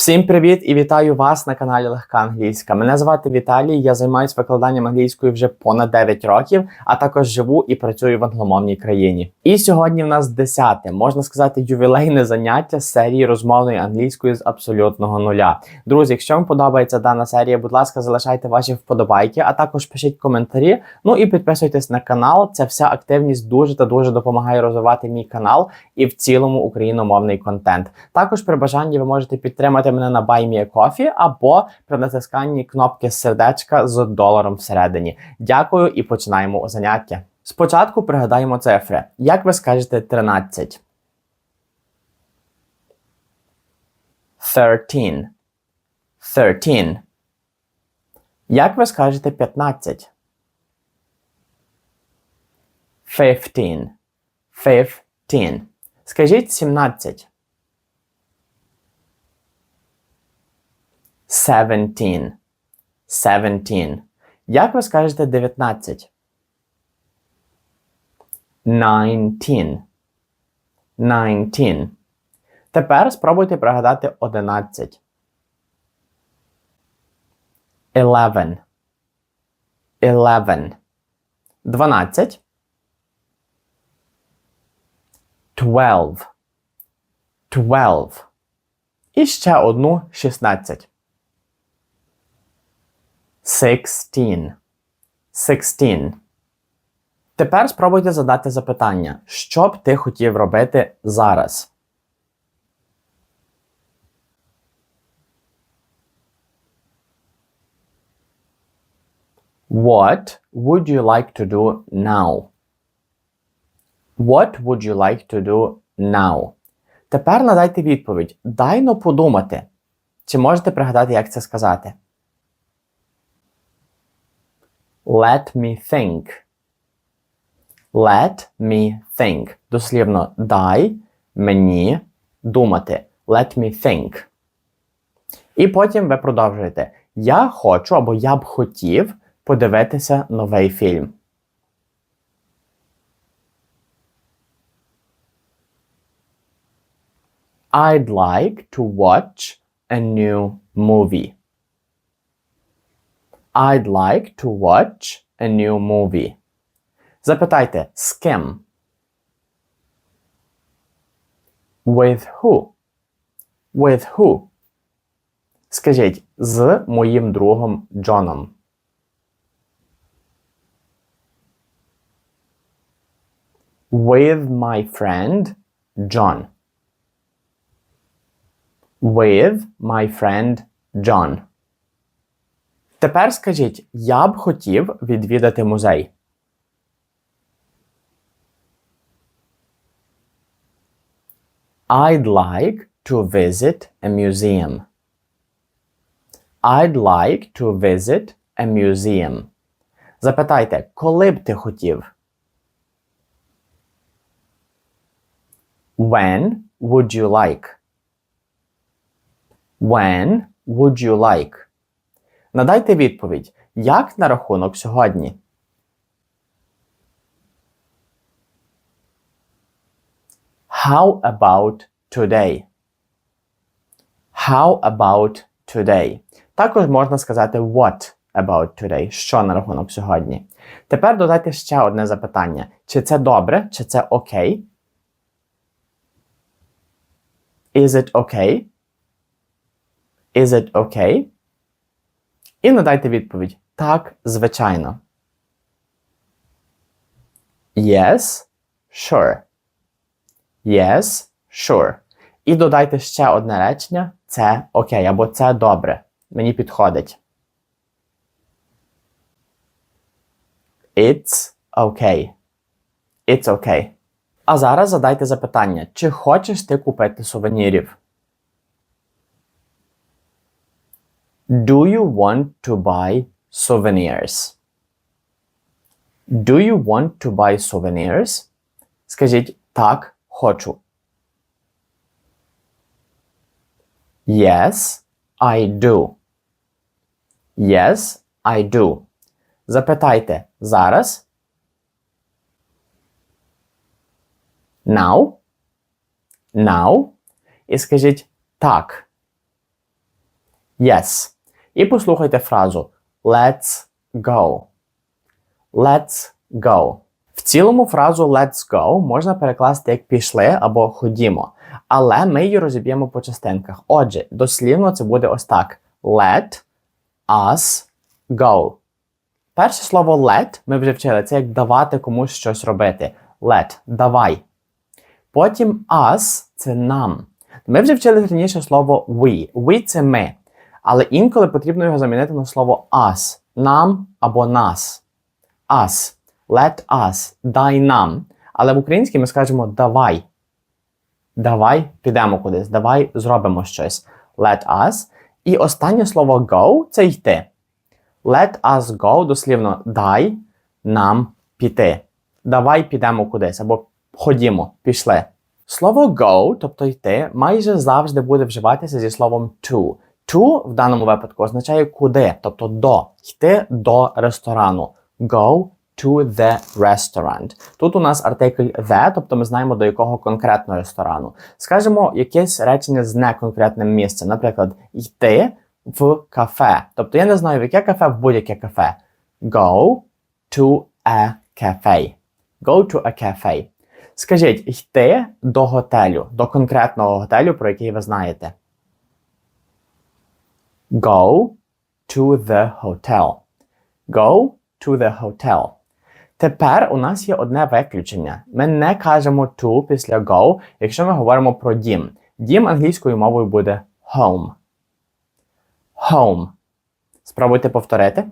Всім привіт і вітаю вас на каналі Легка Англійська. Мене звати Віталій. Я займаюся викладанням англійської вже понад 9 років, а також живу і працюю в англомовній країні. І сьогодні в нас десяте, можна сказати, ювілейне заняття з серії розмовної англійської з абсолютного нуля. Друзі, якщо вам подобається дана серія, будь ласка, залишайте ваші вподобайки, а також пишіть коментарі. Ну і підписуйтесь на канал. Ця вся активність дуже та дуже допомагає розвивати мій канал і в цілому україномовний контент. Також при бажанні ви можете підтримати мене на BuyMeACoffee або при натисканні кнопки сердечка з доларом всередині. Дякую і починаємо заняття. Спочатку пригадаємо цифри. Як ви скажете 13? 13. 13. Як ви скажете 15? 15. 15. Скажіть 17. 17. 17. Як ви скажете 19? 19. 19. Тепер спробуйте пригадати 11. 11. 11. 12. 12. 12. І ще одну 16. 16. 16. Тепер спробуйте задати запитання, що б ти хотів робити зараз? What would you like to do now? What would you like to do now? Тепер надайте відповідь. Дайно подумати. Чи можете пригадати, як це сказати? Let me think. Let me think. Дослівно дай мені думати. Let me think. І потім ви продовжуєте. Я хочу або я б хотів подивитися новий фільм. I'd like to watch a new movie. I'd like to watch a new movie. Запитайте, з ким? With who? With who? Скажіть, з моїм другом Джоном. With my friend John. With my friend John. Тепер скажіть, я б хотів відвідати музей. I'd like to visit a museum. I'd like to visit a museum. Запитайте, коли б ти хотів? When would you like? When would you like? Надайте відповідь, як на рахунок сьогодні? How about today? How about today? Також можна сказати what about today, що на рахунок сьогодні. Тепер додайте ще одне запитання: чи це добре, чи це окей? Is it okay? Is it okay? І надайте відповідь. Так, звичайно. Yes, sure. Yes, sure. І додайте ще одне речення. Це окей, або це добре. Мені підходить. It's okay. It's okay. А зараз задайте запитання, чи хочеш ти купити сувенірів? Do you want to buy souvenirs? Do you want to buy souvenirs? Скажіть так, хочу. Yes, I do. Yes, I do. Запитайте зараз. Now. Now. І скажіть так. Yes. І послухайте фразу Let's go. Let's go. В цілому фразу let's go можна перекласти як пішли або ходімо. Але ми її розіб'ємо по частинках. Отже, дослівно це буде ось так: Let us go. Перше слово let ми вже вчили, це як давати комусь щось робити. Let, давай. Потім us це нам. Ми вже вчили раніше слово we. We це ми. Але інколи потрібно його замінити на слово us. Нам або нас. Us. Let us. Дай нам. Але в українській ми скажемо давай. Давай підемо кудись. Давай зробимо щось. Let us. І останнє слово go це йти. Let us go дослівно дай нам піти. Давай підемо кудись або ходімо, пішли. Слово go, тобто йти, майже завжди буде вживатися зі словом to. To в даному випадку означає куди, тобто до, йти до ресторану. Go to the restaurant. Тут у нас артикль the, тобто ми знаємо до якого конкретного ресторану. Скажемо якесь речення з неконкретним місцем, наприклад, йти в кафе. Тобто я не знаю, в яке кафе, в будь-яке кафе. Go to a cafe. Go to a cafe. Скажіть, йти до готелю, до конкретного готелю, про який ви знаєте. Go to the hotel. Go to the hotel. Тепер у нас є одне виключення. Ми не кажемо to після go, якщо ми говоримо про дім. Дім англійською мовою буде home. Home. Спробуйте повторити.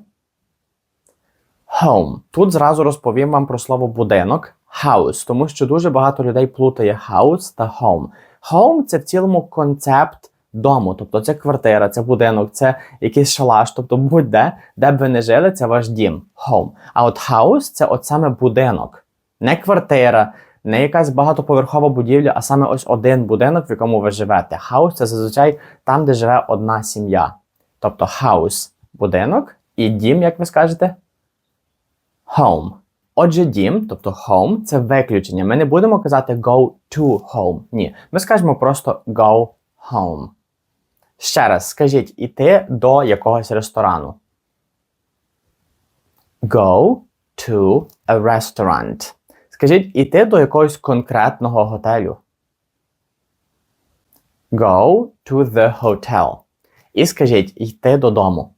Home. Тут зразу розповім вам про слово будинок house, тому що дуже багато людей плутає house та home. Home це в цілому концепт дому, тобто це квартира, це будинок, це якийсь шалаш, тобто будь-де, де б ви не жили, це ваш дім. Home. А от house це от саме будинок, не квартира. Не якась багатоповерхова будівля, а саме ось один будинок, в якому ви живете. Хаус це зазвичай там, де живе одна сім'я. Тобто house – будинок і дім, як ви скажете? Home. Отже, дім, тобто home, це виключення. Ми не будемо казати go to home. Ні. Ми скажемо просто go home. Ще раз скажіть іти до якогось ресторану. Go to a restaurant. Скажіть іти до якогось конкретного готелю. Go to the hotel. І скажіть йти додому.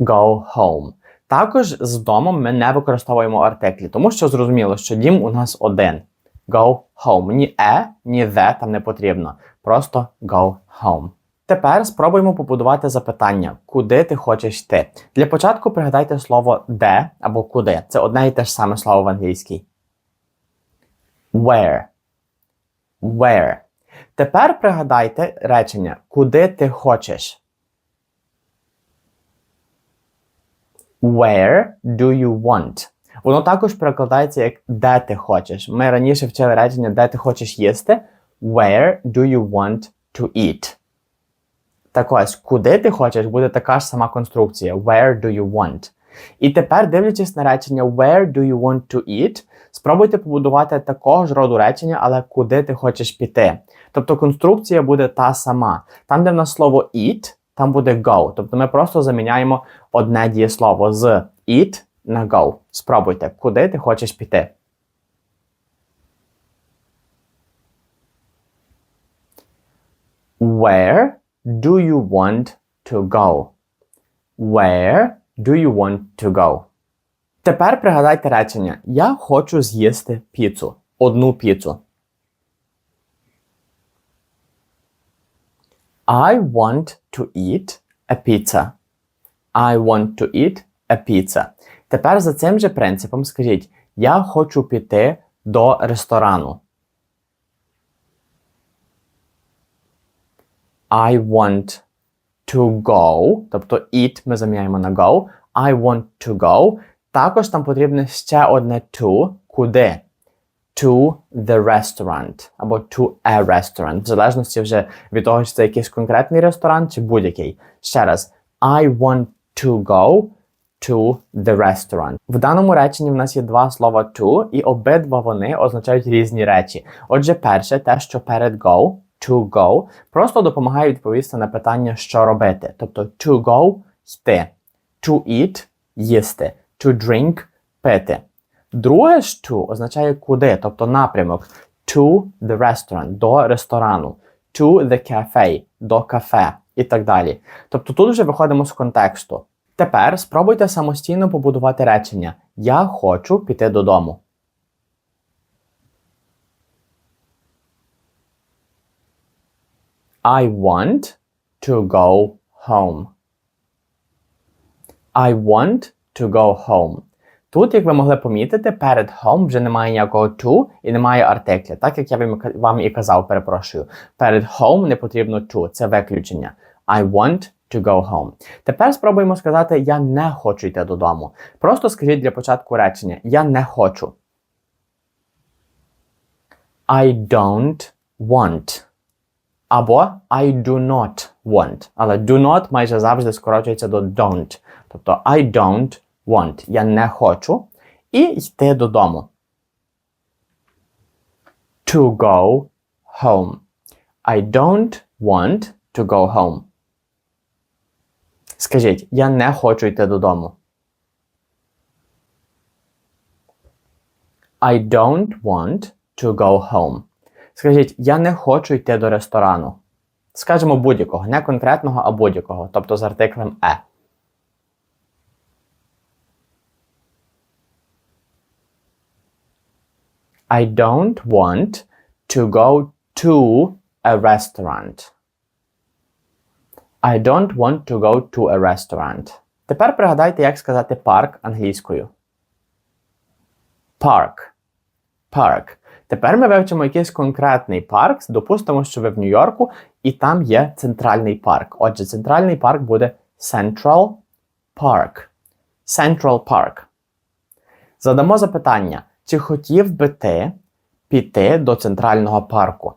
Go home. Також з домом ми не використовуємо артиклі, тому що зрозуміло, що дім у нас один. Go home. Ні е, ні the там не потрібно. Просто go home. Тепер спробуємо побудувати запитання, куди ти хочеш йти. Для початку пригадайте слово де або куди. Це одне і те ж саме слово в англійській. Where. Where. Тепер пригадайте речення, куди ти хочеш. Where do you want? Воно також перекладається як де ти хочеш. Ми раніше вчили речення, де ти хочеш їсти. Where do you want to eat? Так ось, куди ти хочеш, буде така ж сама конструкція. Where do you want? І тепер, дивлячись на речення Where do you want to eat, спробуйте побудувати такого ж роду речення, але куди ти хочеш піти. Тобто конструкція буде та сама. Там, де в нас слово eat, там буде go. Тобто ми просто заміняємо одне дієслово з eat на go. Спробуйте, куди ти хочеш піти. Where do you want to go? Where do you want to go? Тепер пригадайте речення. Я хочу з'їсти піцу. Одну піцу. I want to eat a pizza. I want to eat a pizza. Тепер за цим же принципом скажіть: Я хочу піти до ресторану. I want to go, тобто eat ми заміняємо на go. I want to go. Також там потрібне ще одне to, куди. To the restaurant або to a restaurant, в залежності вже від того, чи це якийсь конкретний ресторан чи будь-який. Ще раз, I want to go to the restaurant. В даному реченні в нас є два слова to, і обидва вони означають різні речі. Отже, перше, те, що перед go, to go просто допомагає відповісти на питання, що робити. Тобто to go йти, to eat їсти, to drink пити. Друге ж to означає куди, тобто напрямок. To the restaurant, до ресторану, to the cafe, до кафе і так далі. Тобто тут вже виходимо з контексту. Тепер спробуйте самостійно побудувати речення Я хочу піти додому. I want to go home. I want to go home. Тут, як ви могли помітити, перед home вже немає ніякого to і немає артикля. Так як я вам і казав, перепрошую. Перед home не потрібно to, це виключення. I want to go home. Тепер спробуємо сказати Я не хочу йти додому. Просто скажіть для початку речення Я не хочу. I don't want. Або I do not want. Але do not майже завжди скорочується до don't. Тобто I don't want. Я не хочу. І йти додому. To go home. I don't want to go home. Скажіть, я не хочу йти додому. I don't want to go home. Скажіть, я не хочу йти до ресторану. Скажемо будь-якого, не конкретного, а будь-якого, тобто з артиклем е. I don't want to go to a restaurant. I don't want to go to a restaurant. Тепер пригадайте, як сказати парк англійською. Park. Park. Тепер ми вивчимо якийсь конкретний парк. Допустимо, що ви в Нью-Йорку, і там є центральний парк. Отже, центральний парк буде Central Park. Central Park. Задамо запитання. Чи хотів би ти піти до центрального парку?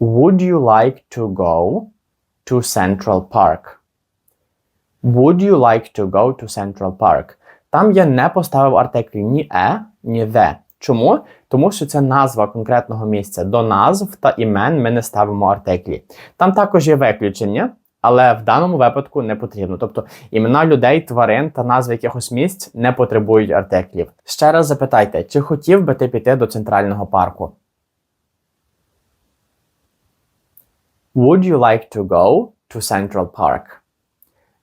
Would you like to go to Central Park? Would you like to go to Central Park? Там я не поставив артиклі ні е, ні the. Чому? Тому що це назва конкретного місця. До назв та імен ми не ставимо артиклі. Там також є виключення, але в даному випадку не потрібно. Тобто імена людей, тварин та назви якихось місць не потребують артиклів. Ще раз запитайте, чи хотів би ти піти до центрального парку? Would you like to go to Central Park?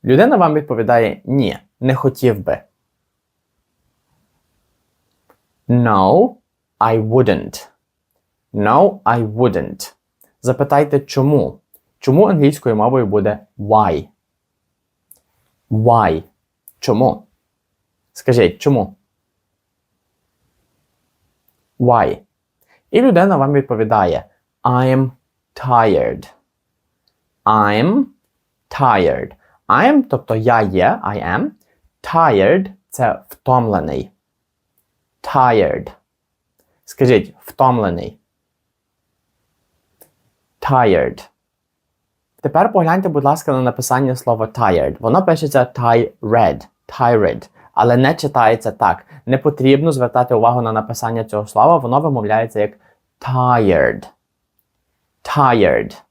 Людина вам відповідає ні, не хотів би. No, I wouldn't. No, I wouldn't. Запитайте чому. Чому англійською мовою буде why? Why? Чому? Скажіть чому? Why? І людина вам відповідає I'm tired. I'm tired. I'm, тобто я є, I am. Tired це втомлений. Tired. Скажіть, втомлений. Tired. Тепер погляньте, будь ласка, на написання слова tired. Воно пишеться tired. Tired. Але не читається так. Не потрібно звертати увагу на написання цього слова, воно вимовляється як tired. Tired.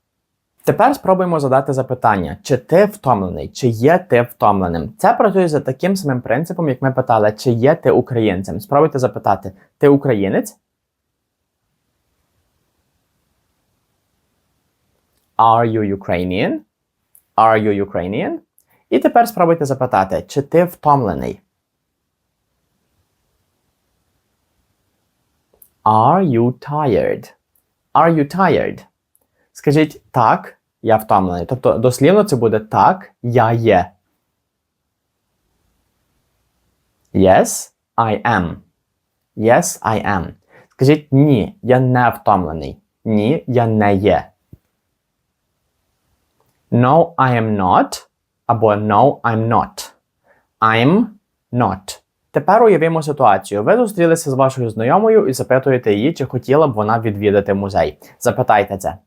Тепер спробуємо задати запитання, чи ти втомлений, чи є ти втомленим. Це працює за таким самим принципом, як ми питали, чи є ти українцем. Спробуйте запитати, ти українець? Are you Ukrainian? Are you Ukrainian? І тепер спробуйте запитати, чи ти втомлений. Are you tired? Are you tired? Скажіть так, я втомлений. Тобто дослівно це буде так, я є. Yes, I am. Yes, I am. Скажіть ні, я не втомлений. Ні, я не є. No, I am not. Або No, I'm not. I'm not. Тепер уявимо ситуацію. Ви зустрілися з вашою знайомою і запитуєте її, чи хотіла б вона відвідати музей. Запитайте це.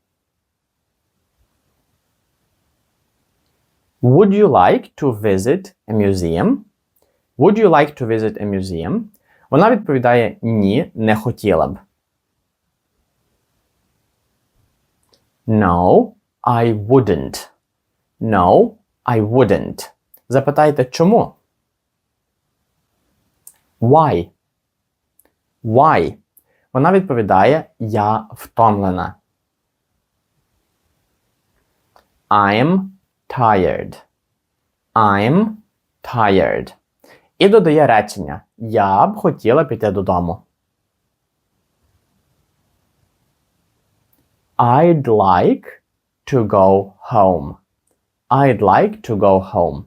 Would you like to visit a museum? Would you like to visit a museum? Вона відповідає ні, не хотіла б. No, I wouldn't. No, I wouldn't. Запитайте чому? Why? Why? Вона відповідає Я втомлена. I'm tired. I'm tired. І додає речення Я б хотіла піти додому. I'd like to go home. I'd like to go home.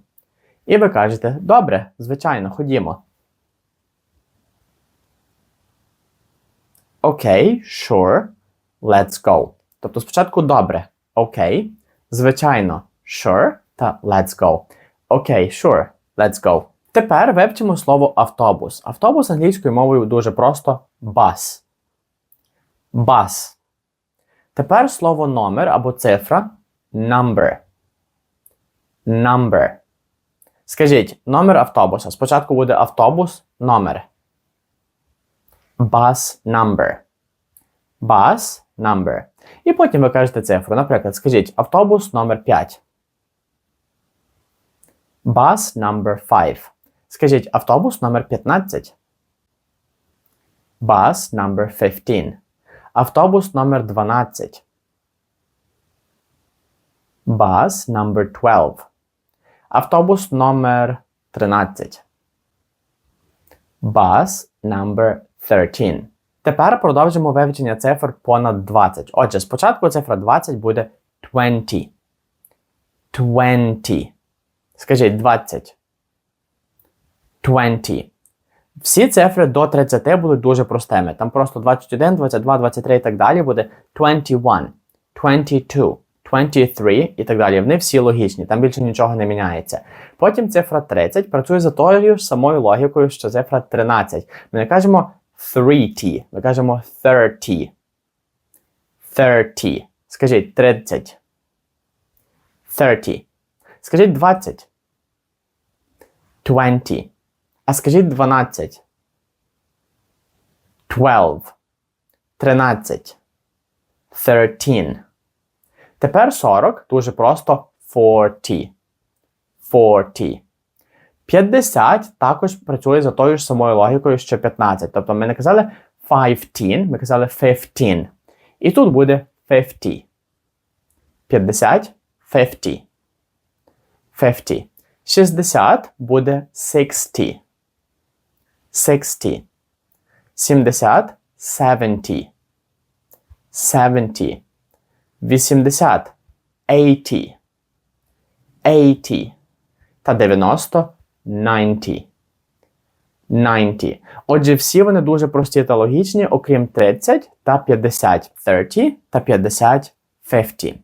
І ви кажете, добре, звичайно, ходімо. Окей, sure, let's go. Тобто спочатку добре. Окей. Звичайно, sure та let's go. Окей, sure, let's go. Тепер вивчимо слово автобус. Автобус англійською мовою дуже просто bus. Bus. Тепер слово номер або цифра number. Number. Скажіть, номер автобуса. Спочатку буде автобус, номер. Bus number. Bus number. І потім ви кажете цифру. Наприклад, скажіть автобус номер 5. Bus number 5. Скажіть автобус номер 15. Bus number 15. Автобус номер 12. Bus number 12. Автобус номер 13. Bus number 13. Тепер продовжимо вивчення цифр понад 20. Отже, спочатку цифра 20 буде 20. 20. Скажіть 20. 20. Всі цифри до 30 будуть дуже простими. Там просто 21, 22, 23 і так далі буде 21, 22, 23 і так далі. Вони всі логічні, там більше нічого не міняється. Потім цифра 30 працює за тою ж самою логікою, що цифра 13. Ми не кажемо 30, ми кажемо 30. 30. Скажіть 30. 30. Скажіть 20. 20. А скажіть 12. 12. 13. 13. Тепер 40 дуже просто 40. 40. 50 також працює за тою ж самою логікою, що 15. Тобто ми не казали 15, ми казали 15. І тут буде 50. 50, 50. 50. 60 буде 60. 60. 70 70. 70. 80 80. 80. Та 90 90. 90. Отже, всі вони дуже прості та логічні, окрім 30 та 50. 30 та 50 50.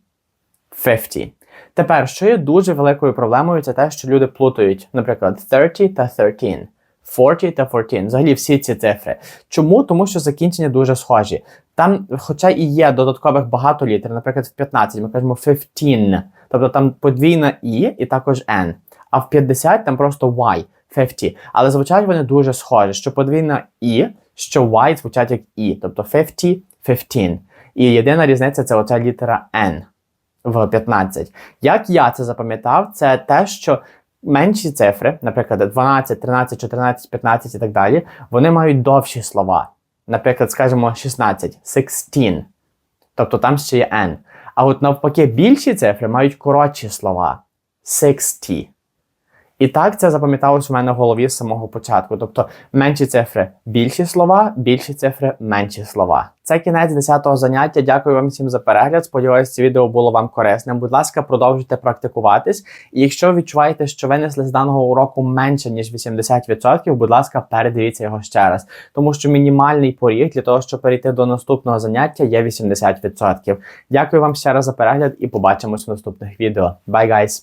50. Тепер, що є дуже великою проблемою, це те, що люди плутають, наприклад, 30 та 13. 40 та 14. Взагалі всі ці цифри. Чому? Тому що закінчення дуже схожі. Там, хоча і є додаткових багато літер, наприклад, в 15 ми кажемо 15, тобто там подвійна І і також N. А в 50 там просто Y, 50. Але звучать вони дуже схожі, що подвійна І, що Y звучать як І, тобто 50, 15. І єдина різниця це оця літера N в 15. Як я це запам'ятав, це те, що менші цифри, наприклад, 12, 13, 14, 15 і так далі, вони мають довші слова. Наприклад, скажімо, 16, 16. Тобто там ще є N. А от навпаки, більші цифри мають коротші слова. 60. І так це запам'яталось у мене в голові з самого початку. Тобто менші цифри більші слова, більші цифри менші слова. Це кінець 10-го заняття. Дякую вам всім за перегляд. Сподіваюсь, це відео було вам корисним. Будь ласка, продовжуйте практикуватись. І якщо відчуваєте, що винесли з даного уроку менше ніж 80%, будь ласка, передивіться його ще раз. Тому що мінімальний поріг для того, щоб перейти до наступного заняття, є 80%. Дякую вам ще раз за перегляд і побачимось в наступних відео. Bye, guys!